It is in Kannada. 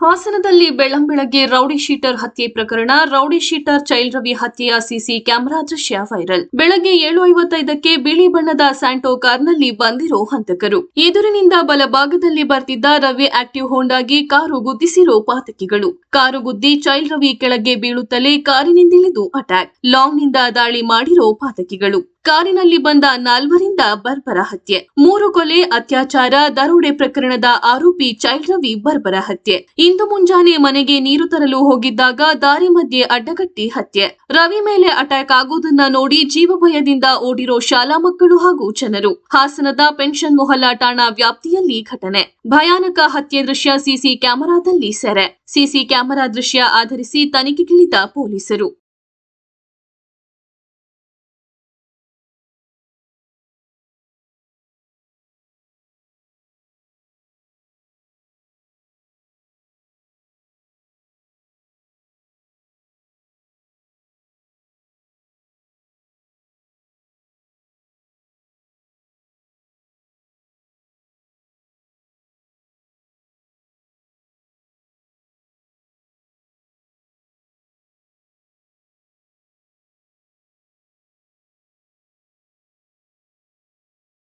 ಹಾಸನದಲ್ಲಿ ಬೆಳ್ಳಂಬೆಳಗ್ಗೆ ರೌಡಿ ಶೀಟರ್ ಹತ್ಯೆ ಪ್ರಕರಣ, ರೌಡಿ ಶೀಟರ್ ಚೈಲ್ಡ್ ರವಿ ಹತ್ಯೆಯ ಸಿಸಿ ಕ್ಯಾಮೆರಾ ದೃಶ್ಯ ವೈರಲ್. ಬೆಳಗ್ಗೆ ಏಳು ಐವತ್ತೈದಕ್ಕೆ ಬಿಳಿ ಬಣ್ಣದ ಸ್ಯಾಂಟೋ ಕಾರ್ನಲ್ಲಿ ಬಂದಿರೋ ಹಂತಕರು. ಎದುರಿನಿಂದ ಬಲಭಾಗದಲ್ಲಿ ಬರ್ತಿದ್ದ ರವಿ ಆಕ್ಟಿವ್ ಹೋಂಡಾಗಿ ಕಾರು ಗುದ್ದಿಸಿರೋ ಪಾತಕಿಗಳು ಕಾರು ಗುದ್ದಿ ಚೈಲ್ಡ್ ರವಿ ಕೆಳಗೆ ಬೀಳುತ್ತಲೇ ಕಾರಿನಿಂದಿಳಿದು ಅಟ್ಯಾಕ್. ಲಾಂಗ್ನಿಂದ ದಾಳಿ ಮಾಡಿರೋ ಪಾತಕಿಗಳು ಕಾರಿನಲ್ಲಿ ಬಂದ ನಾಲ್ವರಿಂದ ಬರ್ಬರ ಹತ್ಯೆ. ಮೂರು ಕೊಲೆ, ಅತ್ಯಾಚಾರ, ದರೋಡೆ ಪ್ರಕರಣದ ಆರೋಪಿ ಚೈಲ್ಡ್ ರವಿ ಬರ್ಬರ ಹತ್ಯೆ. ಇಂದು ಮುಂಜಾನೆ ಮನೆಗೆ ನೀರು ತರಲು ಹೋಗಿದ್ದಾಗ ದಾರಿ ಮಧ್ಯೆ ಅಡ್ಡಗಟ್ಟಿ ಹತ್ಯೆ. ರವಿ ಮೇಲೆ ಅಟ್ಯಾಕ್ ಆಗೋದನ್ನ ನೋಡಿ ಜೀವ ಭಯದಿಂದ ಓಡಿರೋ ಶಾಲಾ ಮಕ್ಕಳು ಹಾಗೂ ಜನರು. ಹಾಸನದ ಪೆನ್ಷನ್ ಮೊಹಲ್ಲಾ ಠಾಣಾ ವ್ಯಾಪ್ತಿಯಲ್ಲಿ ಘಟನೆ. ಭಯಾನಕ ಹತ್ಯೆ ದೃಶ್ಯ ಸಿಸಿ ಕ್ಯಾಮೆರಾದಲ್ಲಿ ಸೆರೆ. ಸಿಸಿ ಕ್ಯಾಮೆರಾ ದೃಶ್ಯ ಆಧರಿಸಿ ತನಿಖೆಗಿಳಿದ ಪೊಲೀಸರು.